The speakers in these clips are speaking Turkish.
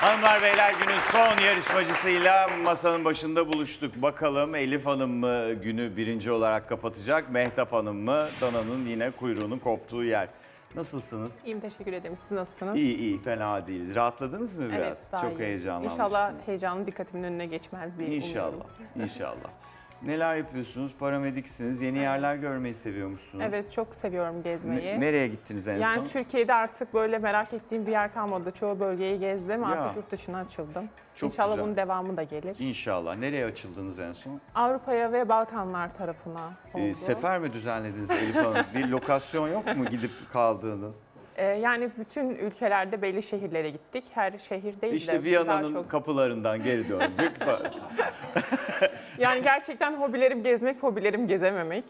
Hanımlar beyler günün son yarışmacısıyla masanın başında buluştuk. Bakalım Elif Hanım mı günü birinci olarak kapatacak, Mehtap Hanım mı Dana'nın yine kuyruğunun koptuğu yer. Nasılsınız? İyiyim teşekkür ederim. Siz nasılsınız? İyi iyi fena değiliz. Rahatladınız mı biraz? Evet, daha Çok iyi. heyecanlanmıştınız. İnşallah heyecanlı dikkatimin önüne geçmez diye İnşallah, umuyorum. inşallah. Neler yapıyorsunuz? Paramediksiniz. Yeni yerler görmeyi seviyormuşsunuz. Evet çok seviyorum gezmeyi. Ne- nereye gittiniz en yani son? Türkiye'de artık böyle merak ettiğim bir yer kalmadı. Çoğu bölgeyi gezdim. Artık yurt dışına açıldım. Çok İnşallah güzel. bunun devamı da gelir. İnşallah. Nereye açıldınız en son? Avrupa'ya ve Balkanlar tarafına oldu. Ee, sefer mi düzenlediniz Elif Hanım? Bir lokasyon yok mu gidip kaldığınız? Ee, yani bütün ülkelerde belli şehirlere gittik. Her şehir değil de İşte daha Viyana'nın çok. kapılarından geri döndük. Yani gerçekten hobilerim gezmek, hobilerim gezememek.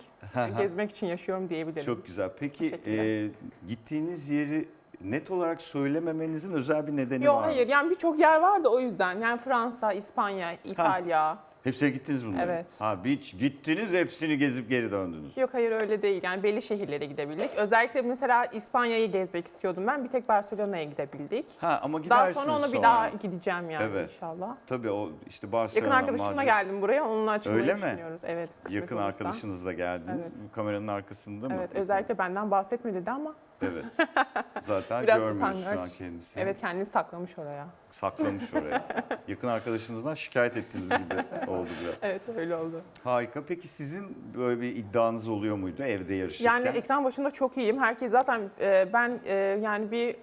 Gezmek için yaşıyorum diyebilirim. Çok güzel. Peki e, gittiğiniz yeri net olarak söylememenizin özel bir nedeni Yok var mı? hayır yani birçok yer vardı o yüzden. Yani Fransa, İspanya, İtalya. Hepsine gittiniz bunları. Evet. Ha beach gittiniz hepsini gezip geri döndünüz. Yok hayır öyle değil. Yani belli şehirlere gidebildik. Özellikle mesela İspanya'yı gezmek istiyordum ben. Bir tek Barcelona'ya gidebildik. Ha ama Daha gidersiniz sonra onu bir daha gideceğim yani Evet. inşallah. Tabii o işte Barcelona, Yakın arkadaşımla Madrid. geldim buraya. Onunla açılmayı Öyle mi? düşünüyoruz. Evet. kısmet Yakın olursa. arkadaşınızla geldiniz. Kameranın arkasında mı? Evet özellikle benden bahsetme dedi ama Evet. Zaten Biraz görmüyoruz şu an utangaç. kendisini. evet kendini saklamış oraya. Saklamış oraya. Yakın arkadaşınızdan şikayet ettiğiniz gibi oldu biraz. Evet öyle oldu. Harika. Peki sizin böyle bir iddianız oluyor muydu evde yarışırken? Yani ekran başında çok iyiyim. Herkes zaten e, ben e, yani bir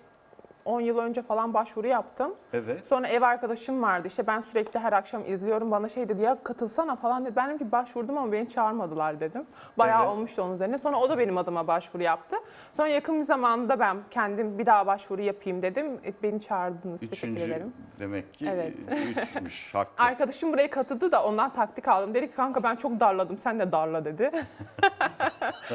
10 yıl önce falan başvuru yaptım. Evet. Sonra ev arkadaşım vardı. İşte ben sürekli her akşam izliyorum. Bana şey dedi ya katılsana falan dedi. Ben dedim ki başvurdum ama beni çağırmadılar dedim. Bayağı Evet. olmuştu onun üzerine. Sonra o da benim adıma başvuru yaptı. Sonra yakın bir zamanda ben kendim bir daha başvuru yapayım dedim. E, Beni çağırdınız. Teşekkür Üçüncü ederim. demek ki Evet. üçmüş haklı. Arkadaşım buraya katıldı da ondan taktik aldım. Dedi ki kanka ben çok darladım sen de darla dedi.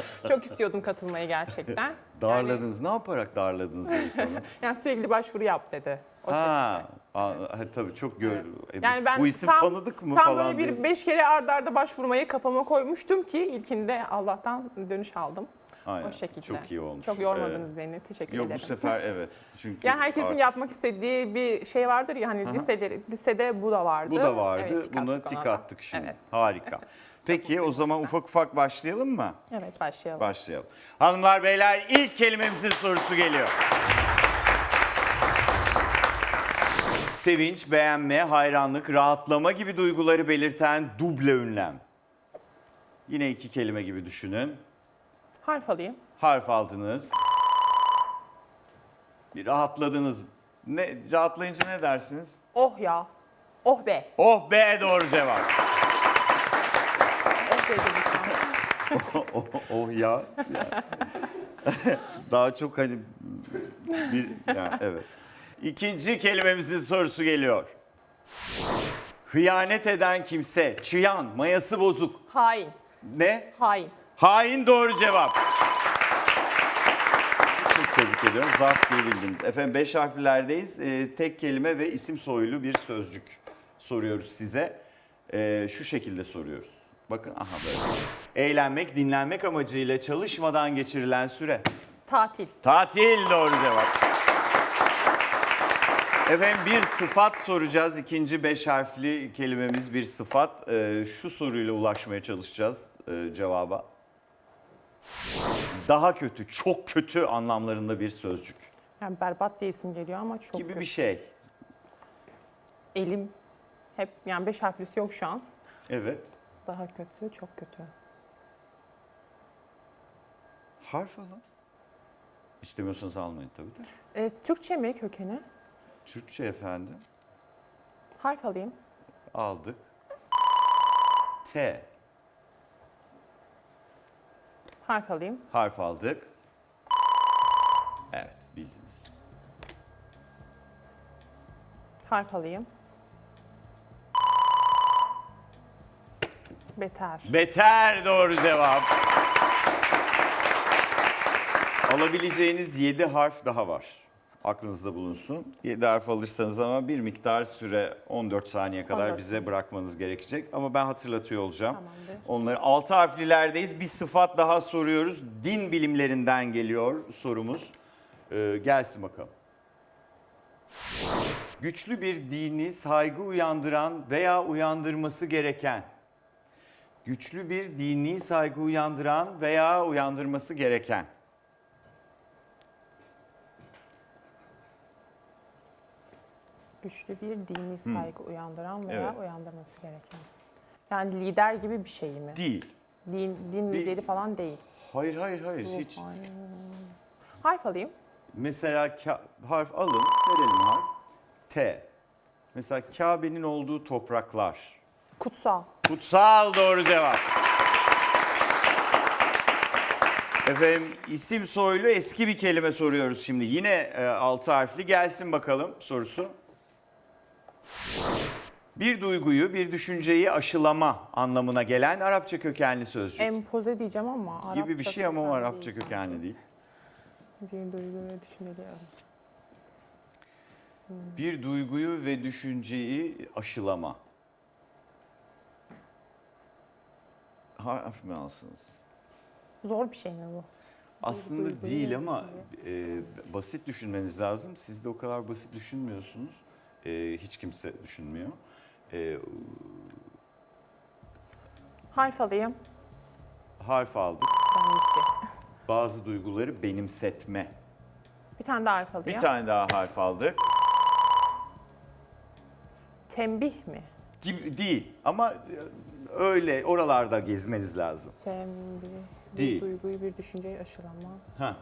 çok istiyordum katılmayı gerçekten. Darladınız. Ne yaparak darladınız? Yani sürekli başvuru yap dedi. O ha, ha, tabii çok gör. e, Yani ben bu isim tam, tanıdık mı tam falan böyle diye. bir beş kere ardarda arda başvurmayı kafama koymuştum ki ilkinde Allah'tan dönüş aldım. Aynen, O şekilde. Çok iyi olmuş. Çok yormadınız beni. Teşekkür yok ederim. bu sefer evet. Çünkü yani herkesin artık yapmak istediği bir şey vardır ya hani lisede, lisede bu da vardı. bu da vardı. Evet, Buna tik attık şimdi. Evet. Harika. Peki o zaman ufak ufak başlayalım mı? Evet başlayalım. Başlayalım. Hanımlar beyler ilk kelimemizin sorusu geliyor. Sevinç, beğenme, hayranlık, rahatlama gibi duyguları belirten duble ünlem. Yine iki kelime gibi düşünün. Harf alayım. Harf aldınız. Bir rahatladınız. Ne rahatlayınca ne dersiniz? Oh ya. Oh be. Oh be doğru cevap. Oh be dedik. oh, oh ya. Daha çok hani bir yani evet. İkinci kelimemizin sorusu geliyor. Hıyanet eden kimse, çıyan, mayası bozuk. Hain. Ne? Hain. Hain doğru cevap. Çok tebrik ediyorum. Zarf diye bildiniz. Efendim beş harflerdeyiz. Ee, tek kelime ve isim soylu bir sözcük soruyoruz size. Ee, şu şekilde soruyoruz. Bakın aha böyle. Eğlenmek, dinlenmek amacıyla çalışmadan geçirilen süre. Tatil. Tatil doğru cevap. Efendim bir sıfat soracağız. İkinci beş harfli kelimemiz bir sıfat. Ee, şu soruyla ulaşmaya çalışacağız e, cevaba. Daha kötü, çok kötü anlamlarında bir sözcük Yani berbat diye isim geliyor ama çok gibi kötü. bir şey. Elim hep yani beş harflisi yok şu an. Evet. Daha kötü, çok kötü. Harf alın. İstemiyorsanız almayın tabii de. Evet, Türkçe mi kökeni? Türkçe efendim. Harf alayım. Aldık. T. Harf alayım. Harf aldık. Evet bildiniz. Harf alayım. Beter. Beter doğru cevap. Alabileceğiniz 7 harf daha var. Aklınızda bulunsun. 7 harf alırsanız ama bir miktar süre 14 saniye kadar 14 bize bırakmanız gerekecek. Ama ben hatırlatıyor olacağım. Tamamdır. Onları 6 harflilerdeyiz. Bir sıfat daha soruyoruz. Din bilimlerinden geliyor sorumuz. Ee, gelsin bakalım. Güçlü bir dini saygı uyandıran veya uyandırması gereken. Güçlü bir dini saygı uyandıran veya uyandırması gereken. Güçlü bir dini saygı uyandıran veya Evet. uyandırması gereken. Yani lider gibi bir şey mi? Değil. Din, din Bir- lideri falan değil. Hayır hayır hayır hiç. Harf alayım. Mesela ka- harf alın, verelim harf. T. Mesela Kabe'nin olduğu topraklar. Kutsal. Kutsal doğru cevap. Efendim isim soylu eski bir kelime soruyoruz şimdi. Yine e, altı harfli gelsin bakalım sorusu. Bir duyguyu, bir düşünceyi aşılama anlamına gelen Arapça kökenli sözcük. Empoze diyeceğim ama Arapça gibi bir şey ama o Arapça değil kökenli değil. Bir duygu ve düşünceleri. Bir duyguyu ve düşünceyi aşılama. Harf mi alsınız? Zor bir şey mi bu? Aslında duyguyu değil ama e, basit düşünmeniz lazım. Siz de o kadar basit düşünmüyorsunuz. E, hiç kimse düşünmüyor. E, Harf alayım. harf aldık. Ben bitti. Bazı duyguları benimsetme. Bir tane daha harf alayım. Bir tane daha harf aldık. Tembih mi? Gibi değil ama e, öyle oralarda gezmeniz lazım. Tembih. Değil. Bir duyguyu bir düşünceyi aşılama. Ha.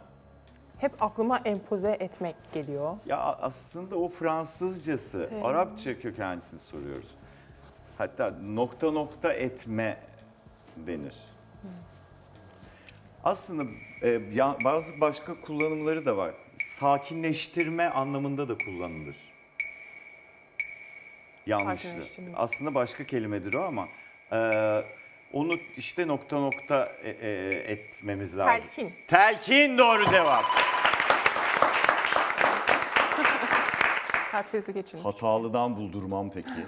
Hep aklıma empoze etmek geliyor. Ya aslında o Fransızcası, Tem- Arapça kökenlisini soruyoruz. Hatta nokta nokta etme denir. Aslında e, bazı başka kullanımları da var. Sakinleştirme anlamında da kullanılır. Yanlışlı. Aslında başka kelimedir o ama e, onu işte nokta nokta e, e, etmemiz lazım. Telkin. Telkin doğru cevap. Krizi geçirmiş. Hatalıdan buldurmam peki.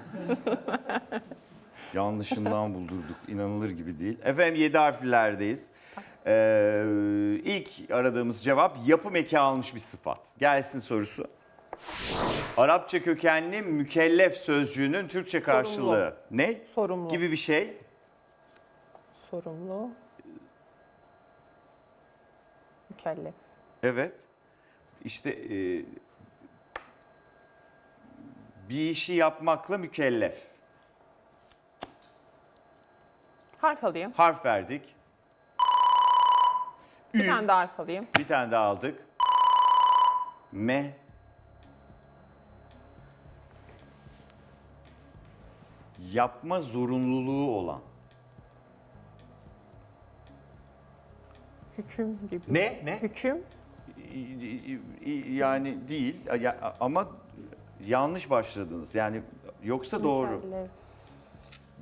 Yanlışından buldurduk. İnanılır gibi değil. Efendim 7 harflerdeyiz. Ee, ilk aradığımız cevap yapım eki almış bir sıfat. Gelsin sorusu. Arapça kökenli mükellef sözcüğünün Türkçe karşılığı ne? Sorumlu. Gibi bir şey. Sorumlu. Mükellef. Evet. İşte e, bir işi yapmakla mükellef. Harf alayım. Harf verdik. Bir tane daha harf alayım. Bir tane daha aldık. Me. Yapma zorunluluğu olan. Hüküm gibi. Ne? Ne? Hüküm. Yani değil ama yanlış başladınız. Yani yoksa doğru. Mükellef.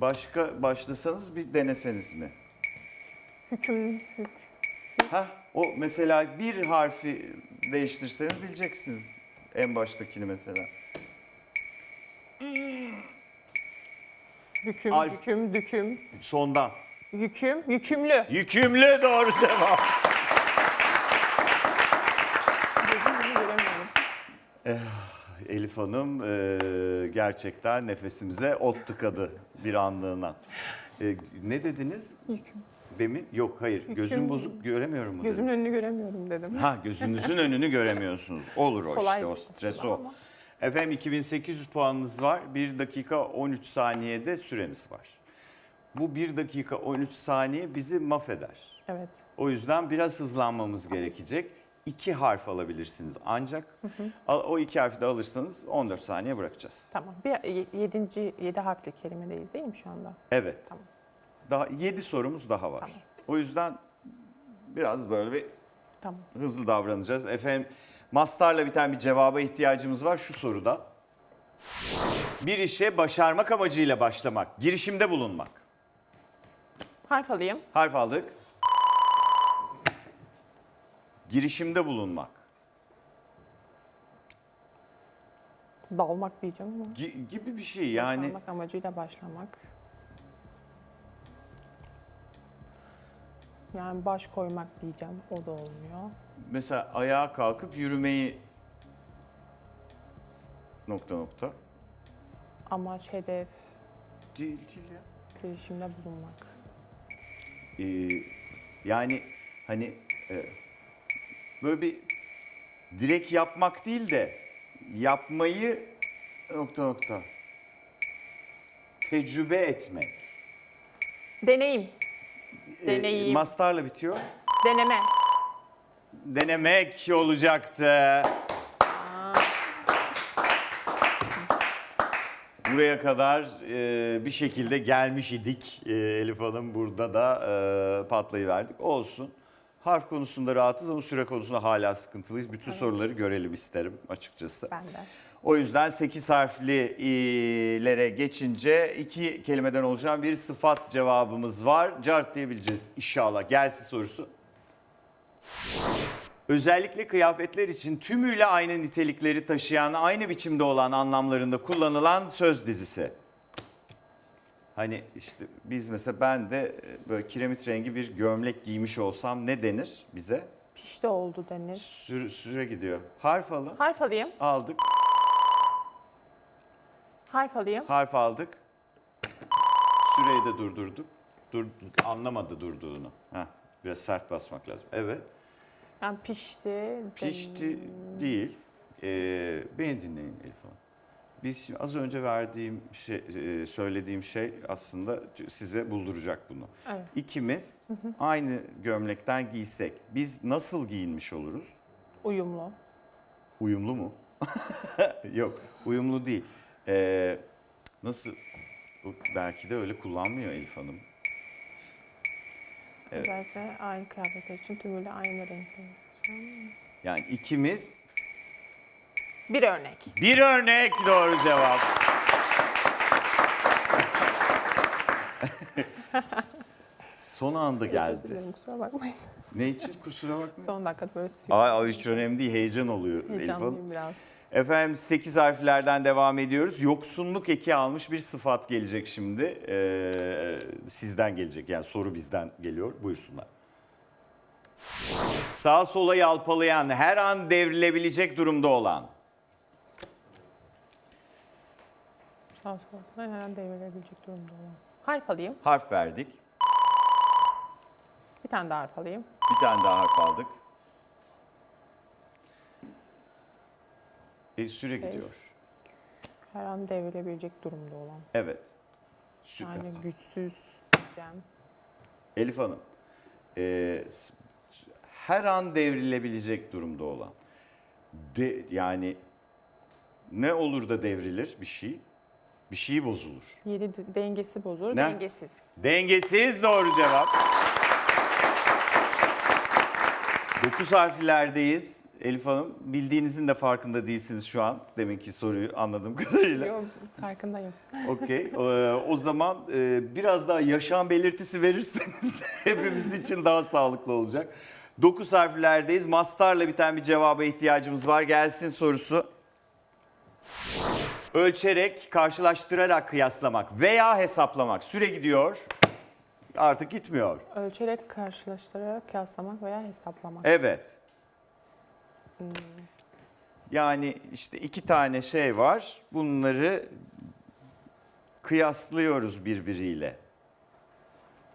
Başka başlasanız bir deneseniz mi? Hüküm. Hük. Ha o mesela bir harfi değiştirseniz bileceksiniz en baştakini mesela. Hüküm. Alf. Hüküm. Düküm. Sondan. Yüküm. Yükümlü. Yükümlü doğru cevap. Göremiyorum. Elif Hanım e, gerçekten nefesimize ot tıkadı bir anlığına. E, ne dediniz Yüküm. demin? Yok hayır gözüm bozuk göremiyorum mu Gözümün dedim. önünü göremiyorum dedim. Ha gözünüzün önünü göremiyorsunuz. Olur o Kolay işte o bir stres o. ama. Efendim 2800 puanınız var. 1 dakika 13 saniyede süreniz var. Bu 1 dakika 13 saniye bizi mahveder. Evet. O yüzden biraz hızlanmamız gerekecek. İki harf alabilirsiniz ancak al- o iki harfi de alırsanız 14 saniye bırakacağız. Tamam. Bir ye- yedinci, yedi harfli kelimedeyiz değil mi şu anda? Evet. Tamam. Daha 7 sorumuz daha var. Tamam. O yüzden biraz böyle bir Tamam. hızlı davranacağız. Efendim mastarla biten bir cevaba ihtiyacımız var şu soruda. Bir işe başarmak amacıyla başlamak, girişimde bulunmak. Harf alayım. Harf aldık. Girişimde bulunmak. Dalmak diyeceğim ama. Gi- gibi bir şey yani. Başlamak amacıyla başlamak. Yani baş koymak diyeceğim. O da olmuyor. Mesela ayağa kalkıp yürümeyi nokta nokta. Amaç, hedef, Değil değil ya. girişimde bulunmak. Ee, yani hani e, böyle bir direkt yapmak değil de yapmayı nokta nokta tecrübe etmek. Deneyim, Deneyim. mastarla bitiyor. deneme. Denemek olacaktı. Buraya kadar e, bir şekilde gelmiş idik e, Elif Hanım. Burada da e, patlayıverdik. Olsun. Harf konusunda rahatız ama süre konusunda hala sıkıntılıyız. Bütün soruları görelim isterim açıkçası. Ben de. O yüzden 8 harflilere geçince iki kelimeden oluşan bir sıfat cevabımız var. Cart diyebileceğiz inşallah. Gelsin sorusu. Özellikle kıyafetler için tümüyle aynı nitelikleri taşıyan, aynı biçimde olan anlamlarında kullanılan söz dizisi. Hani işte biz mesela ben de e, böyle kiremit rengi bir gömlek giymiş olsam ne denir bize? Pişti oldu denir. Süre, süre gidiyor. Harf alın. Harf alayım. Aldık. Harf alayım. Harf aldık. Süreyi de durdurduk. Dur, anlamadı durduğunu. Heh, biraz sert basmak lazım. Evet. Yani pişti. Pişti değil. Ee, beni dinleyin Elif Hanım. Biz şimdi az önce verdiğim şey, e, söylediğim şey aslında size bulduracak bunu. Evet. İkimiz aynı gömlekten giysek biz nasıl giyinmiş oluruz? Uyumlu. Uyumlu mu? Yok, uyumlu değil. Ee, nasıl? Belki de öyle kullanmıyor Elif Hanım. Evet. Özellikle aynı kıyafetler için tümüyle aynı renkte. Yani ikimiz Bir örnek. bir örnek doğru cevap. Son anda Özür geldi. dilerim, kusura bakmayın. Ne için kusura bakma. Son dakikada böyle Ay, ay hiç önemli değil, heyecan oluyor Elif Hanım. heyecanlıyım biraz. Efendim 8 harflerden devam ediyoruz. Yoksunluk eki almış bir sıfat gelecek şimdi. Ee, sizden gelecek yani soru bizden geliyor. Buyursunlar. Sağa sola yalpalayan, her an devrilebilecek durumda olan. Sağ solda her an devrilebilecek durumda olan. Harf alayım. Harf verdik. Bir tane daha harf alayım. Bir tane daha harf aldık. E, süre gidiyor. Her an devrilebilecek durumda olan. Evet. Süper. Yani güçsüz diyeceğim. Elif Hanım, e, s- s- her an devrilebilecek durumda olan, de, yani ne olur da devrilir bir şey? Bir şey bozulur. Yedi de- dengesi bozulur. Ne? Dengesiz. Dengesiz doğru cevap. Dokuz harflerdeyiz. Elif Hanım, bildiğinizin de farkında değilsiniz şu an. Deminki soruyu anladığım kadarıyla. Yok farkındayım. Okey. Ee, o zaman e, biraz daha yaşam belirtisi verirseniz hepimiz için daha sağlıklı olacak. 9 harflerdeyiz. Mastarla biten bir cevaba ihtiyacımız var. Gelsin sorusu. Ölçerek, karşılaştırarak kıyaslamak veya hesaplamak. Süre gidiyor. Artık gitmiyor. Ölçerek, karşılaştırarak, kıyaslamak veya hesaplamak. Evet. Yani işte iki tane şey var. Bunları kıyaslıyoruz birbiriyle.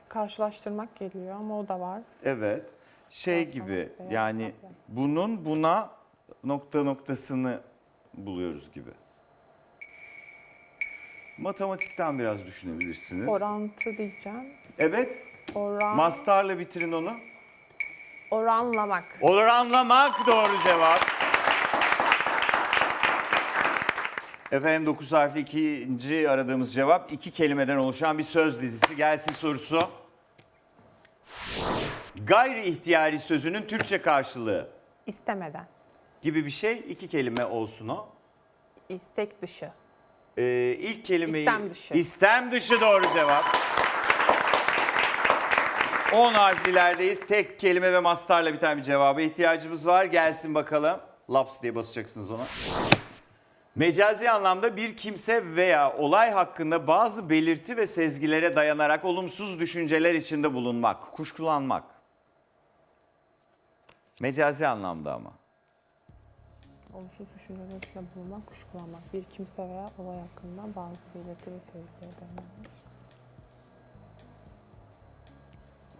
Karşılaştırmak geliyor ama o da var. Evet. Şey Kıyaslamak gibi yani hesaplamak. bunun buna nokta noktasını buluyoruz gibi. Matematikten biraz düşünebilirsiniz. Orantı diyeceğim. Evet. Oran, Mastarla bitirin onu. oranlamak. Oranlamak doğru cevap. Efendim 9 harfli ikinci aradığımız cevap iki kelimeden oluşan bir söz dizisi. Gelsin sorusu. Gayri ihtiyari sözünün Türkçe karşılığı İstemeden. gibi bir şey. iki kelime olsun o. İstek dışı. Ee, ilk kelimeyi... İstem dışı. İstem dışı doğru cevap. 10 harflilerdeyiz. Tek kelime ve mastarla biten bir cevaba ihtiyacımız var. Gelsin bakalım. Laps diye basacaksınız ona. Mecazi anlamda bir kimse veya olay hakkında bazı belirti ve sezgilere dayanarak olumsuz düşünceler içinde bulunmak, kuşkulanmak. Mecazi anlamda ama. olumsuz düşüncelerin içinde bulunmak, kuşkulanmak. Bir kimse veya olay hakkında bazı belirti ve sevgileri belirlemek.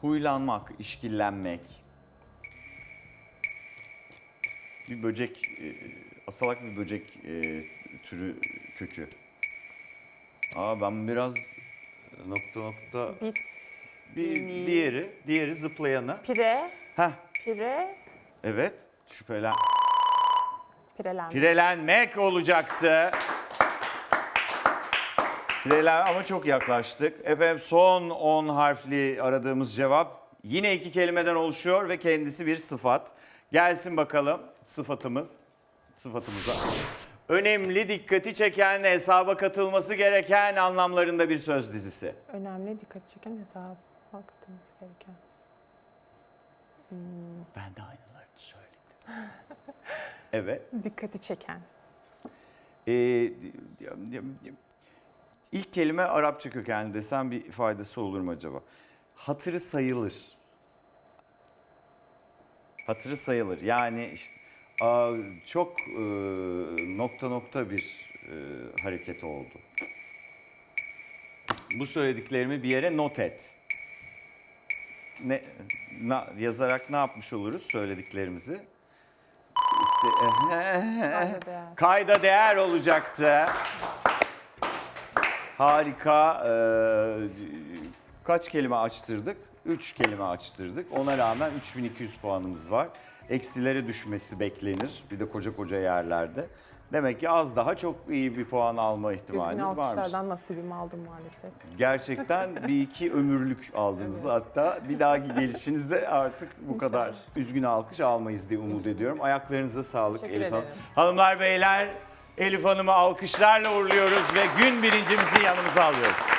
Huylanmak, işkillenmek. Bir böcek, e, asalak bir böcek e, türü kökü. Aa ben biraz nokta nokta Bit, bir diğeri, diğeri zıplayanı. pire, Heh, pire, evet. Şüphelen. pirelenmek. Pirelenmek olacaktı. Pirelen ama çok yaklaştık. Efendim son 10 harfli aradığımız cevap yine iki kelimeden oluşuyor ve kendisi bir sıfat. Gelsin bakalım sıfatımız. Sıfatımıza. Önemli, dikkati çeken, hesaba katılması gereken anlamlarında bir söz dizisi. Önemli, dikkat çeken hesaba katılması gereken. Ben de aynılarını söyledim. evet. Dikkati çeken. Ee, ilk kelime Arapça kökenli desem bir faydası olur mu acaba? Hatırı sayılır. Hatırı sayılır. Yani işte, çok e, nokta nokta bir e, hareket oldu. Bu söylediklerimi bir yere not et. Ne, na- yazarak ne yapmış oluruz söylediklerimizi? Kayda değer olacaktı. Harika. Ee, kaç kelime açtırdık? 3 kelime açtırdık. Ona rağmen 3200 puanımız var. Eksilere düşmesi beklenir. Bir de koca koca yerlerde. Demek ki az daha çok iyi bir puan alma ihtimaliniz varmış. alkışlardan nasibimi aldım maalesef. Gerçekten bir iki ömürlük aldınız hatta. Bir dahaki gelişinizde artık bu kadar üzgün alkış almayız diye umut ediyorum. Ayaklarınıza sağlık Elif Hanım. Hanımlar beyler Elif Hanım'ı alkışlarla uğurluyoruz ve gün birincimizi yanımıza alıyoruz.